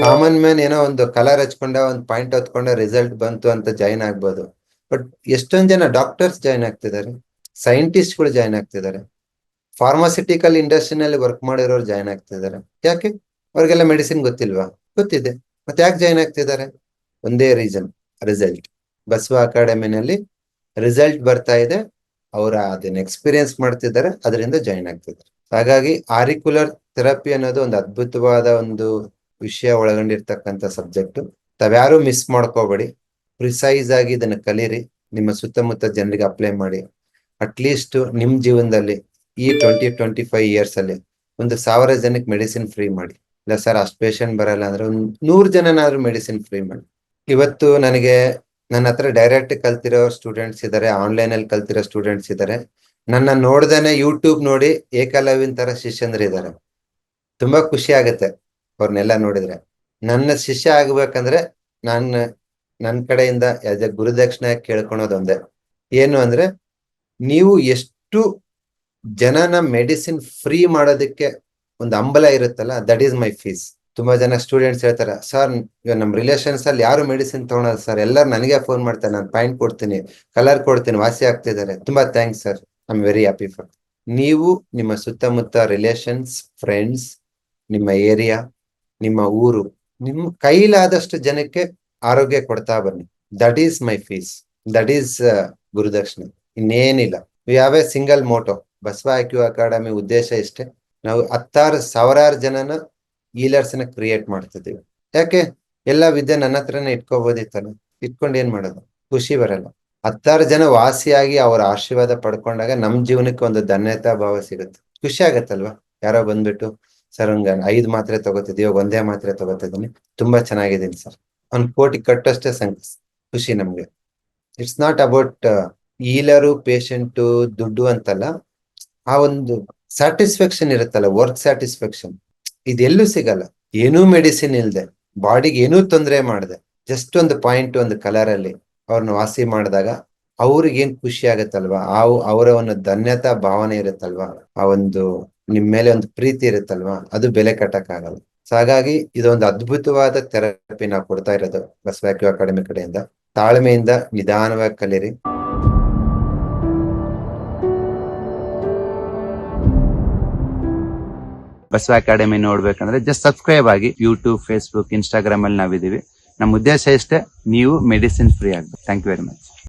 Common man ಏನೋ ಒಂದು colour ಹಚ್ಕೊಂಡ ಒಂದು ಪಾಯಿಂಟ್ ಹೊತ್ಕೊಂಡ ರಿಸಲ್ಟ್ ಬಂತು ಅಂತ ಜಾಯಿನ್ ಆಗ್ಬೋದು. ಬಟ್ ಎಷ್ಟೊಂದ್ ಜನ ಡಾಕ್ಟರ್ಸ್ ಜಾಯಿನ್ ಆಗ್ತಿದ್ದಾರೆ. ಸೈಂಟಿಸ್ಟ್ಗಳು ಜಾಯಿನ್ ಆಗ್ತಿದ್ದಾರೆ. ಫಾರ್ಮಾಸಿಟಿಕಲ್ ಇಂಡಸ್ಟ್ರಿನಲ್ಲಿ ವರ್ಕ್ ಮಾಡಿರೋರು ಜಾಯಿನ್ ಆಗ್ತಿದ್ದಾರೆ. ಯಾಕೆ? ಅವ್ರಿಗೆಲ್ಲ ಮೆಡಿಸಿನ್ ಗೊತ್ತಿಲ್ವಾ? ಗೊತ್ತಿದೆ. ಮತ್ತೆ ಯಾಕೆ ಜಾಯಿನ್ ಆಗ್ತಿದ್ದಾರೆ? ಒಂದೇ ರೀಸನ್ ರಿಸಲ್ಟ್ ಬಸವ ಅಕಾಡೆಮಿನಲ್ಲಿ ರಿಸಲ್ಟ್ ಬರ್ತಾ ಇದೆ. ಅವರ ಅದನ್ನ ಎಕ್ಸ್ಪೀರಿಯನ್ಸ್ ಮಾಡ್ತಿದ್ದಾರೆ. ಅದರಿಂದ ಜಾಯಿನ್ ಆಗ್ತಿದ್ದಾರೆ. ಹಾಗಾಗಿ ಆರಿಕ್ಯುಲರ್ ಥೆರಪಿ ಅನ್ನೋದು ಒಂದು ಅದ್ಭುತವಾದ ಒಂದು ವಿಷಯ ಒಳಗೊಂಡಿರ್ತಕ್ಕಂಥ ಸಬ್ಜೆಕ್ಟ್ ತಾವ್ಯಾರು ಮಿಸ್ ಮಾಡ್ಕೋಬೇಡಿ. ಪ್ರಿಸೈಸ್ ಆಗಿ ಇದನ್ನ ಕಲಿಯಿರಿ ನಿಮ್ಮ ಸುತ್ತಮುತ್ತ ಜನರಿಗೆ ಅಪ್ಲೈ ಮಾಡಿ. ಅಟ್ಲೀಸ್ಟ್ ನಿಮ್ ಜೀವನದಲ್ಲಿ ಈ ಟ್ವೆಂಟಿ ಟ್ವೆಂಟಿ ಫೈವ್ ಇಯರ್ಸ್ ಅಲ್ಲಿ ಒಂದು ಸಾವಿರ ಜನಕ್ಕೆ ಮೆಡಿಸಿನ್ ಫ್ರೀ ಮಾಡಿ. ಇಲ್ಲ ಸರ್ ಅಷ್ಟು ಪೇಷಂಟ್ ಬರಲ್ಲ ಅಂದ್ರೆ ಒಂದು ನೂರು ಜನನಾದ್ರೂ ಮೆಡಿಸಿನ್ ಫ್ರೀ ಮಾಡಿ. ಇವತ್ತು ನನಗೆ ನನ್ನ ಹತ್ರ ಡೈರೆಕ್ಟ್ ಕಲ್ತಿರೋ ಸ್ಟೂಡೆಂಟ್ಸ್ ಇದ್ದಾರೆ ಆನ್ಲೈನ್ ಅಲ್ಲಿ ಕಲ್ತಿರೋ ಸ್ಟೂಡೆಂಟ್ಸ್ ಇದ್ದಾರೆ ನನ್ನ ನೋಡ್ದೇನೆ ಯೂಟ್ಯೂಬ್ ನೋಡಿ ಏಕಲವ್ಯನ್ ತರ ಶಿಷ್ಯಂದ್ರ ಇದ್ದಾರೆ ತುಂಬಾ ಖುಷಿ ಆಗುತ್ತೆ. ಅವ್ರನ್ನೆಲ್ಲ ನೋಡಿದ್ರೆ. ನನ್ನ ಶಿಷ್ಯ ಆಗ್ಬೇಕಂದ್ರೆ ನಾನು ನನ್ನ ಕಡೆಯಿಂದ ಯಾವುದೇ ಗುರುದಕ್ಷಿಣ ಕೇಳ್ಕೊಳೋದೊಂದೇ ಏನು ಅಂದ್ರೆ, ನೀವು ಎಷ್ಟು ಜನನ ಮೆಡಿಸಿನ್ ಫ್ರೀ ಮಾಡೋದಕ್ಕೆ ಒಂದು ಅಂಬಲ ಇರುತ್ತಲ್ಲ ದಟ್ ಈಸ್ ಮೈ ಫೀಸ್ ತುಂಬಾ ಜನ ಸ್ಟೂಡೆಂಟ್ಸ್ ಹೇಳ್ತಾರೆ, ಸರ್ ನಮ್ಮ ರಿಲೇಷನ್ಸ್ ಅಲ್ಲಿ ಯಾರು ಮೆಡಿಸಿನ್ ತಗೊಳಲ್ಲ ಸರ್, ಎಲ್ಲರೂ ನನಗೆ ಫೋನ್ ಮಾಡ್ತಾರೆ, ನಾನು ಪಾಯಿಂಟ್ ಕೊಡ್ತೀನಿ, ಕಲರ್ ಕೊಡ್ತೀನಿ, ವಾಸಿ ಆಗ್ತಿದ್ದಾರೆ. ತುಂಬಾ thanks sir, I am very happy for. ನೀವು ನಿಮ್ಮ ಸುತ್ತಮುತ್ತ ರಿಲೇಷನ್ಸ್, ಫ್ರೆಂಡ್ಸ್, ನಿಮ್ಮ ಏರಿಯಾ ನಿಮ್ಮ ಊರು, ನಿಮ್ಮ ಕೈಲಾದಷ್ಟು ಜನಕ್ಕೆ ಆರೋಗ್ಯ ಕೊಡ್ತಾ ಬನ್ನಿ. That is my fees that is ಗುರುದಕ್ಷಿಣೆ. ಇನ್ನೇನಿಲ್ಲ. ಯಾವೇ single motto Basava IQ academy ಉದ್ದೇಶ ಇಷ್ಟೇ. ನಾವು ಹತ್ತಾರು ಸಾವಿರಾರು ಜನನ ಈಲರ್ಸ್ನ ಕ್ರಿಯೇಟ್ ಮಾಡ್ತಿದ್ದೀವಿ. ಯಾಕೆ? ಎಲ್ಲ ವಿದ್ಯೆ ನನ್ನ ಹತ್ರನೇ ಇಟ್ಕೋಬೋದಿತ್ತಲ್ಲ. ಇಟ್ಕೊಂಡು ಏನ್ ಮಾಡೋದು? ಖುಷಿ ಬರಲ್ಲ. ಹತ್ತಾರು ಜನ ವಾಸಿಯಾಗಿ ಅವರ ಆಶೀರ್ವಾದ ಪಡ್ಕೊಂಡಾಗ ನಮ್ ಜೀವನಕ್ಕೆ ಒಂದು ಧನ್ಯತಾ ಭಾವ ಸಿಗುತ್ತೆ. ಖುಷಿ ಆಗತ್ತಲ್ವಾ? ಯಾರೋ ಬಂದ್ಬಿಟ್ಟು ಸರ್ ಹಂಗ ಐದ್ ಮಾತ್ರೆ ತಗೋತಿದ್ವಿ ಇವಾಗ ಒಂದೇ ಮಾತ್ರೆ ತಗೋತಿದ್ದೀನಿ. ತುಂಬಾ ಚೆನ್ನಾಗಿದ್ದೀನಿ ಸರ್ ಒಂದ್ ಕೋಟಿ ಕಟ್ಟಷ್ಟೇ ಸಂಕಸ್ ಖುಷಿ ನಮ್ಗೆ. ಇಟ್ಸ್ ನಾಟ್ ಅಬೌಟ್ ಈಲರು ಪೇಷಂಟು ದುಡ್ಡು ಅಂತಲ್ಲ. ಆ ಒಂದು ಸ್ಯಾಟಿಸ್ಫ್ಯಾಕ್ಷನ್ ಇರುತ್ತಲ್ಲ ವರ್ಕ್ ಸ್ಯಾಟಿಸ್ಫ್ಯಾಕ್ಷನ್ ಇದೆಲ್ಲೂ ಸಿಗಲ್ಲ. ಏನೂ ಮೆಡಿಸಿನ್ ಇಲ್ದೆ. ಬಾಡಿಗೆ ಏನೂ ತೊಂದರೆ ಮಾಡದೆ. ಜಸ್ಟ್ ಒಂದು ಪಾಯಿಂಟ್ ಒಂದು ಕಲರ್ ಅಲ್ಲಿ ಅವ್ರನ್ನ ವಾಸಿ ಮಾಡಿದಾಗ ಅವ್ರಿಗೆ ಏನ್ ಖುಷಿ ಆಗತ್ತಲ್ವಾ? ಆ, ಅವರ ಒಂದು ಧನ್ಯತಾ, ಭಾವನೆ ಇರುತ್ತಲ್ವಾ? ಆ ಒಂದು ನಿಮ್ ಮೇಲೆ ಒಂದು ಪ್ರೀತಿ ಇರುತ್ತಲ್ವಾ? ಅದು ಬೆಲೆ ಕಟ್ಟಕ್ಕಾಗಲ್ಲ. ಸೊ ಹಾಗಾಗಿ ಇದೊಂದು ಅದ್ಭುತವಾದ ಥೆರಪಿ ನಾವು ಕೊಡ್ತಾ ಇರೋದು ಬಸವಾಕ್ಯೂ ಅಕಾಡೆಮಿ ಕಡೆಯಿಂದ. ತಾಳ್ಮೆಯಿಂದ ನಿಧಾನವಾಗಿ ಕಲೀರಿ. ಬಸವ ಅಕಾಡೆಮಿ ನೋಡ್ಬೇಕಂದ್ರೆ ಜಸ್ಟ್ ಸಬ್ಸ್ಕ್ರೈಬ್ ಆಗಿ ಯೂಟ್ಯೂಬ್ ಫೇಸ್ಬುಕ್ ಇನ್ಸ್ಟಾಗ್ರಾಮ್ ಅಲ್ಲಿ ನಾವಿದೀವಿ ನಮ್ಮ ಉದ್ದೇಶ ಇಷ್ಟೇ, ನೀವು ಮೆಡಿಸಿನ್ ಫ್ರೀ ಆಗ್ಬೇಕು. Thank you very much